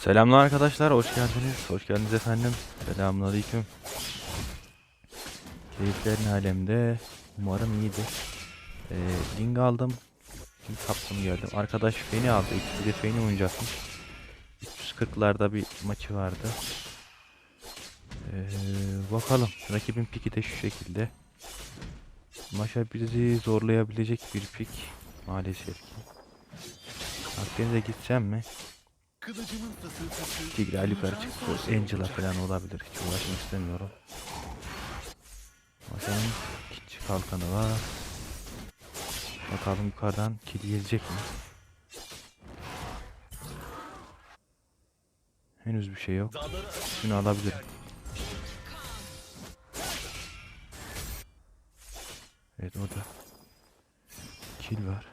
Selamlar arkadaşlar, hoş geldiniz. Hoş geldiniz efendim. Selamünaleyküm. Keyiflerin alemde. Umarım iyidir. Ee, Ling aldım. Ling kaptım geldim. Arkadaş Feni aldı. İkisi de Feni oynayacakmış. 340'larda bir maçı vardı. Ee, bakalım. Rakibin piki de şu şekilde. Maşa bizi zorlayabilecek bir pik. Maalesef ki. Akdeniz'e gitsem mi? Kılıcımın fısıltısı Tigre Ali yukarı çıktı. Angela falan olabilir. Hiç uğraşmak istemiyorum. Maşanın ikinci kalkanı var. Bakalım yukarıdan kill gelecek mi? Henüz bir şey yok. Şunu alabilirim. Evet orada. Kill var.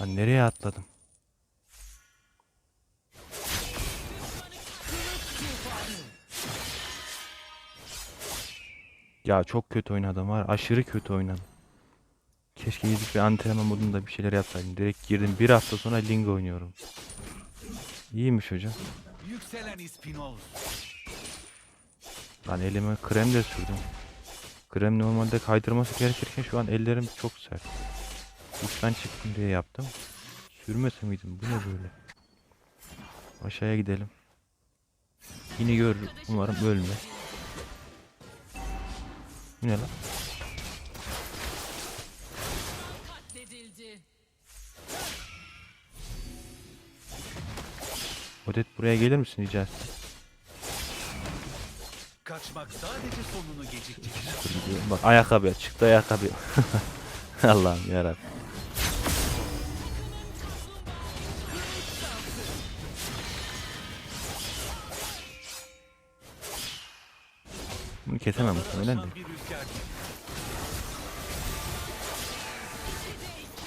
Lan nereye atladım? Ya çok kötü oynadım var. Aşırı kötü oynadım. Keşke gidip bir antrenman modunda bir şeyler yapsaydım. Direkt girdim. Bir hafta sonra Ling oynuyorum. İyiymiş hocam. yükselen ispinoz. Lan elime krem de sürdüm. Krem normalde kaydırması gerekirken şu an ellerim çok sert. Uçtan çıktım diye yaptım. Sürmese miydim? Bu ne böyle? Aşağıya gidelim. Yine gör. Umarım ölme. Bu ne lan? Odet buraya gelir misin rica? Kaçmak sadece sonunu geciktirir. Bak ayakkabı çıktı ayakkabı. Allah'ım yarabbim. Bunu kesemem muhtemelen de.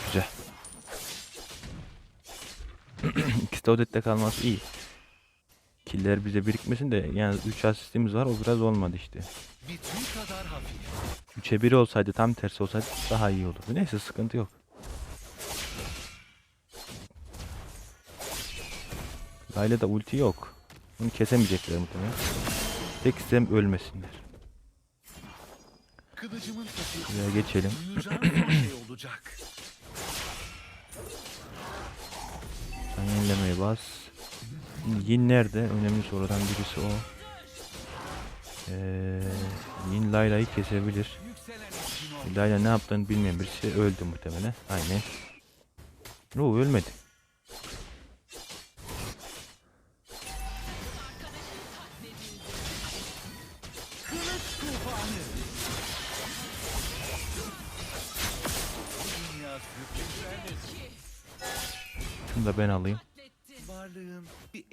Güzel. İkisi de Odet'te kalması iyi. Killer bize birikmesin de yani 3 asistimiz var o biraz olmadı işte. Bir tüy kadar hafif. 3'e 1 olsaydı tam tersi olsaydı daha iyi olurdu. Neyse sıkıntı yok. Layla da ulti yok. Bunu kesemeyecekler muhtemelen. Tek istem ölmesinler. Kılıcımın fısıltısı. Şuraya geçelim. Duyacağım şey olacak. Sen yenilemeye bas. Yin nerede? Önemli sorudan birisi o. Ee, Yin Layla'yı kesebilir. Yükselen. Layla ne yaptığını bilmeyen birisi öldü muhtemelen. Aynen. Yo ölmedi. Şunu da ben alayım.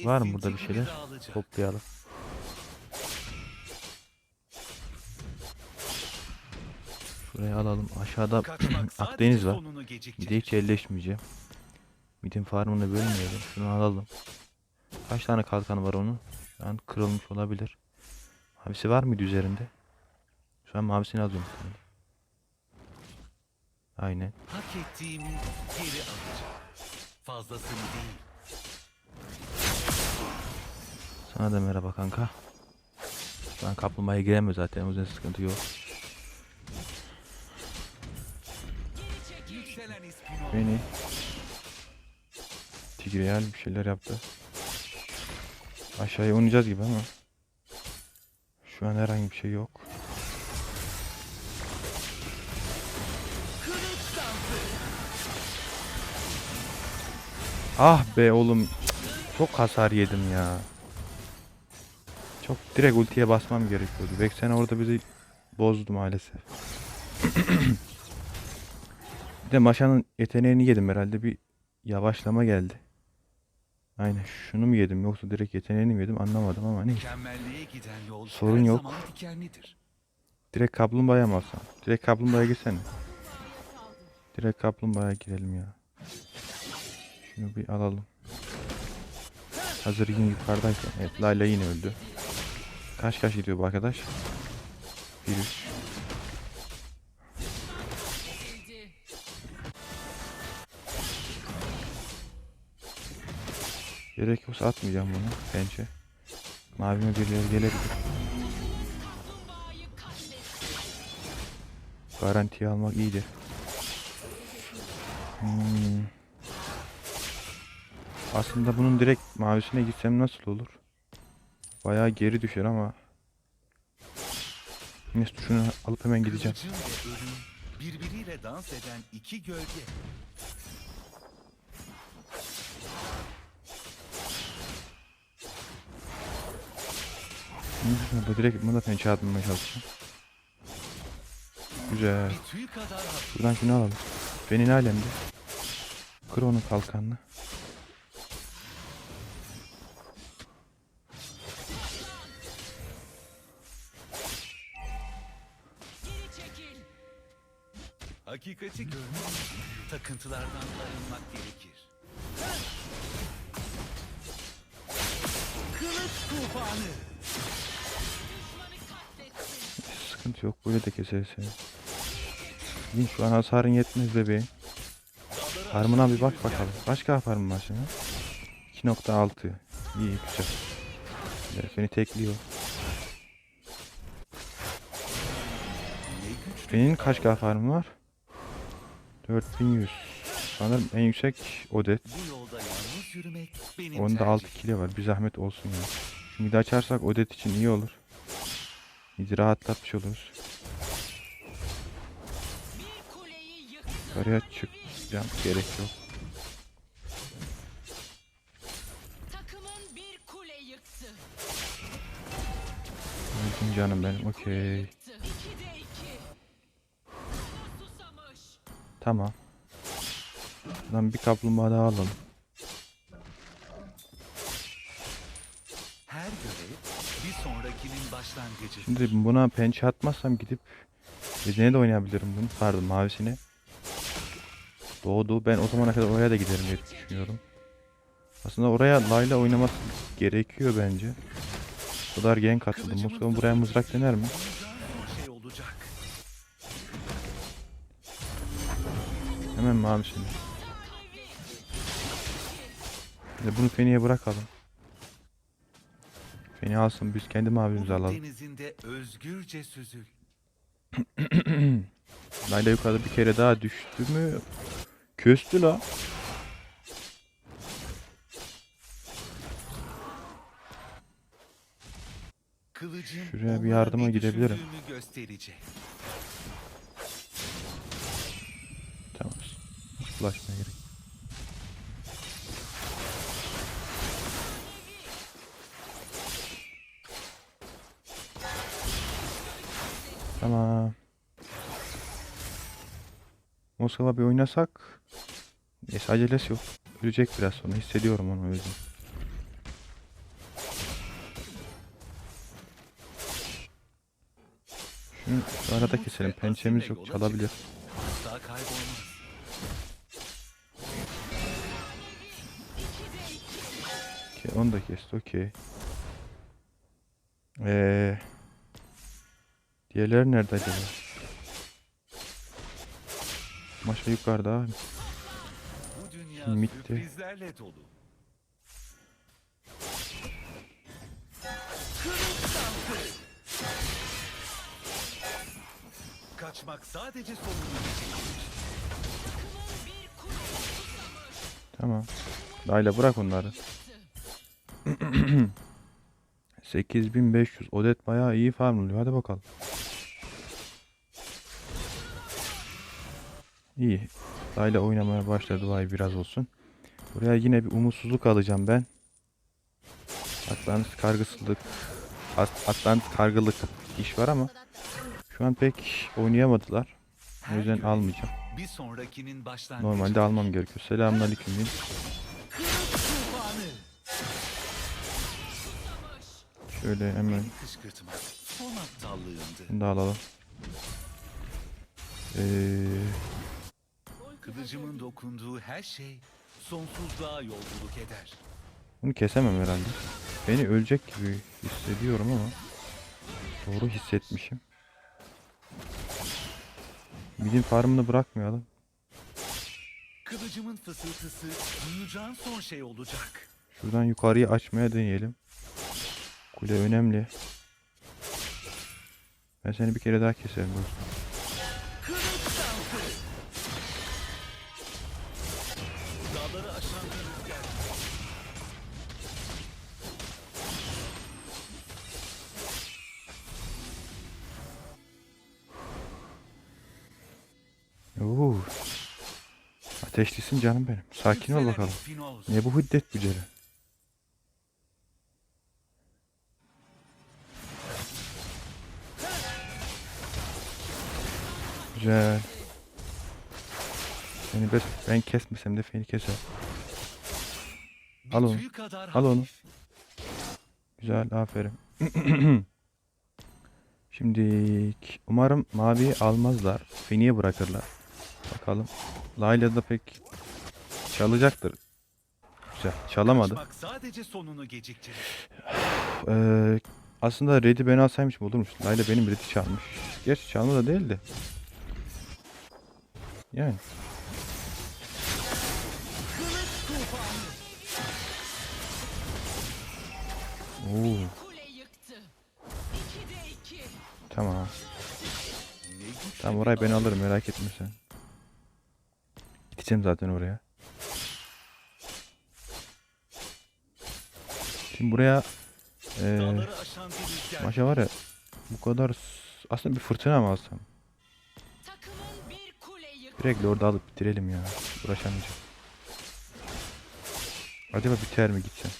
Var mı burada bir şeyler? Toplayalım. Şuraya alalım. Aşağıda Akdeniz var. Bir de hiç elleşmeyeceğim. Midin farmını bölmeyelim. Şunu alalım. Kaç tane kalkanı var onun? Şu an kırılmış olabilir. Mavisi var mıydı üzerinde? Şu an mavisini alıyorum. Aynen. Hak ettiğimi geri alacağım. Fazlasını değil. Sana da merhaba kanka. Şu an kaplumbağaya giremiyor zaten. O yüzden sıkıntı yok. Beni Tigreal bir şeyler yaptı. Aşağıya oynayacağız gibi ama şu an herhangi bir şey yok. Ah be oğlum. Çok hasar yedim ya. Çok direkt ultiye basmam gerekiyordu. Vexen orada bizi bozdu maalesef. Bir de Maşa'nın yeteneğini yedim herhalde bir yavaşlama geldi. Aynen şunu mu yedim yoksa direkt yeteneğini mi yedim anlamadım ama yol Sorun yok. Direkt kaplumbağaya mı alsam? Direkt kaplumbağaya girsene. Direkt kaplumbağaya girelim ya. Şunu bir alalım. Hazır yine yukarıdayken. Evet Layla yine öldü. Kaç kaç gidiyor bu arkadaş? 1-3. Gerek yoksa atmayacağım bunu bence. Mavime birileri gelebilir. Garantiye almak iyidir. Hmm. Aslında bunun direkt mavisine gitsem nasıl olur? Bayağı geri düşer ama. Neyse şunu alıp hemen gideceğim. Birbiriyle dans eden iki gölge. Bu direkt bunu da pençe atmaya çalışacağım. Güzel. Buradan şunu alalım. Benim alemde. Kır onun kalkanını. Hakikati görmek takıntılardan arınmak gerekir. Kılıç tufanı. Sıkıntı yok. Böyle de keseriz seni. Yiyin şu an hasarın yetmez bebeğim. Farmına bir bak bakalım. Başka farm var şimdi. 2.6. İyi güzel. Güzel, Seni tekliyor. Benim kaç K farmı var? 4100. Sanırım en yüksek Odet. bu yolda yalnız yürümek benim Onda tercihim. 6 kilo var. Bir zahmet olsun ya. Şimdi de açarsak Odet için iyi olur. Bizi rahatlatmış oluruz. Bir kuleyi yıktı. Yukarıya çıkacağım. Gerek yok. Takımın bir kule yıktı. Öldüm canım benim. Okey. Tamam. Buradan bir kaplumbağa daha alalım. Her görev bir sonrakinin başlangıcı. Şimdi buna pençe atmazsam gidip Rezine'de de oynayabilirim bunu. Pardon mavisine. Doğdu. Ben o zamana kadar oraya da giderim diye düşünüyorum. Aslında oraya Layla oynaması gerekiyor bence. O kadar gank atıldı. Kılıcımın Moskova buraya mızrak dener mi? Hemen mavisine. Bir de bunu Feni'ye bırakalım. Feni alsın biz kendi mavimizi alalım. denizinde özgürce süzül. Layla yukarıda bir kere daha düştü mü? Köstü la. Kılıcım Şuraya bir yardıma gidebilirim. Bulaşmaya gerek. Tamam. Moskova bir oynasak. Neyse acelesi yok. Ölecek biraz sonra. Hissediyorum onu öldüğünü. Şunu şu arada keselim. Pençemiz yok. Çalabilir. Asla kaybolmaz. Okey, onu da kesti. Okey. Ee, diğerleri nerede acaba? Maşa yukarıda. Bitti. Kılıç dansı. Kaçmak sadece. Tamam. Layla bırak onları. Yıktı. 8500. Odet bayağı iyi farmlıyor. Hadi bakalım. İyi. Layla oynamaya başladı. Vay biraz olsun. Buraya yine bir umutsuzluk alacağım ben. Atlantis kargısılık. At- Atlantis kargılık iş var ama şu an pek oynayamadılar. O yüzden almayacağım. Normalde almam gerekiyor. Selamünaleyküm. Şöyle hemen kışkırtma. Son aptallığımdı. bunu da alalım. Ee, Kılıcımın dokunduğu her şey sonsuzluğa yolculuk eder. Bunu kesemem herhalde. Beni ölecek gibi hissediyorum ama doğru hissetmişim. Midin farmını bırakmayalım. Kılıcımın fısıltısı duyacağın son şey olacak. Şuradan yukarıyı açmaya deneyelim. Kule önemli. Ben seni bir kere daha keserim dostum. Oo. Ateşlisin canım benim. Sakin ol bakalım. Ne bu hiddet güceri? Güzel. Seni ben, ben kesmesem de beni keser. Al onu, al onu. Güzel, aferin. Şimdi umarım mavi almazlar. Feni'ye bırakırlar. Bakalım. Layla da pek çalacaktır. Güzel. Çalamadı. Sadece sonunu geciktirir. Ee, aslında Red'i ben alsaymışım olurmuş. Layla benim Red'i çalmış. Gerçi çalma da değildi. Yani. Oo, tamam. Tamam orayı ben alırım merak etme sen. Gideceğim zaten oraya. Şimdi buraya rüzgar. maşa var ya bu kadar aslında bir fırtına mı alsam? Direkt orada alıp bitirelim ya. Uğraşamayacağım. Acaba biter mi gitsem?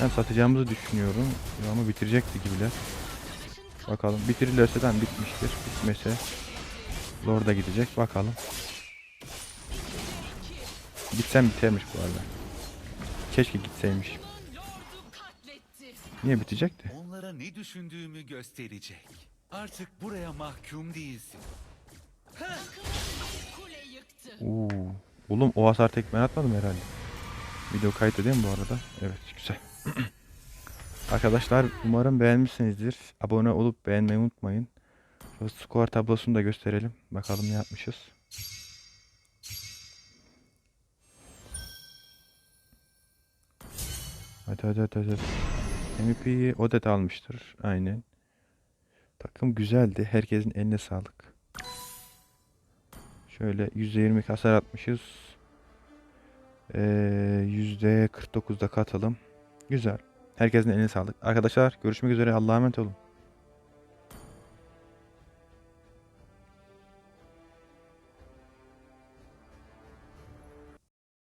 Ben satacağımızı düşünüyorum. Ama bitirecekti gibiler. Bakalım bitirirlerse de bitmiştir. Bitmese Lord'a gidecek. Bakalım. Gitsem bitermiş bu arada. Keşke gitseymiş. Niye bitecekti? Onlara ne düşündüğümü gösterecek. Artık buraya mahkum değilsin. Oo. Oğlum o hasar tek atmadım herhalde. Video kayıt değil bu arada? Evet güzel. Arkadaşlar umarım beğenmişsinizdir. Abone olup beğenmeyi unutmayın. Şu skor tablosunu da gösterelim. Bakalım ne yapmışız. Hadi hadi hadi hadi. MVP'yi Odet almıştır. Aynen. Takım güzeldi. Herkesin eline sağlık. Şöyle %20 hasar atmışız. Ee, %49'da katılım. Güzel. Herkesin eline sağlık. Arkadaşlar görüşmek üzere. Allah'a emanet olun.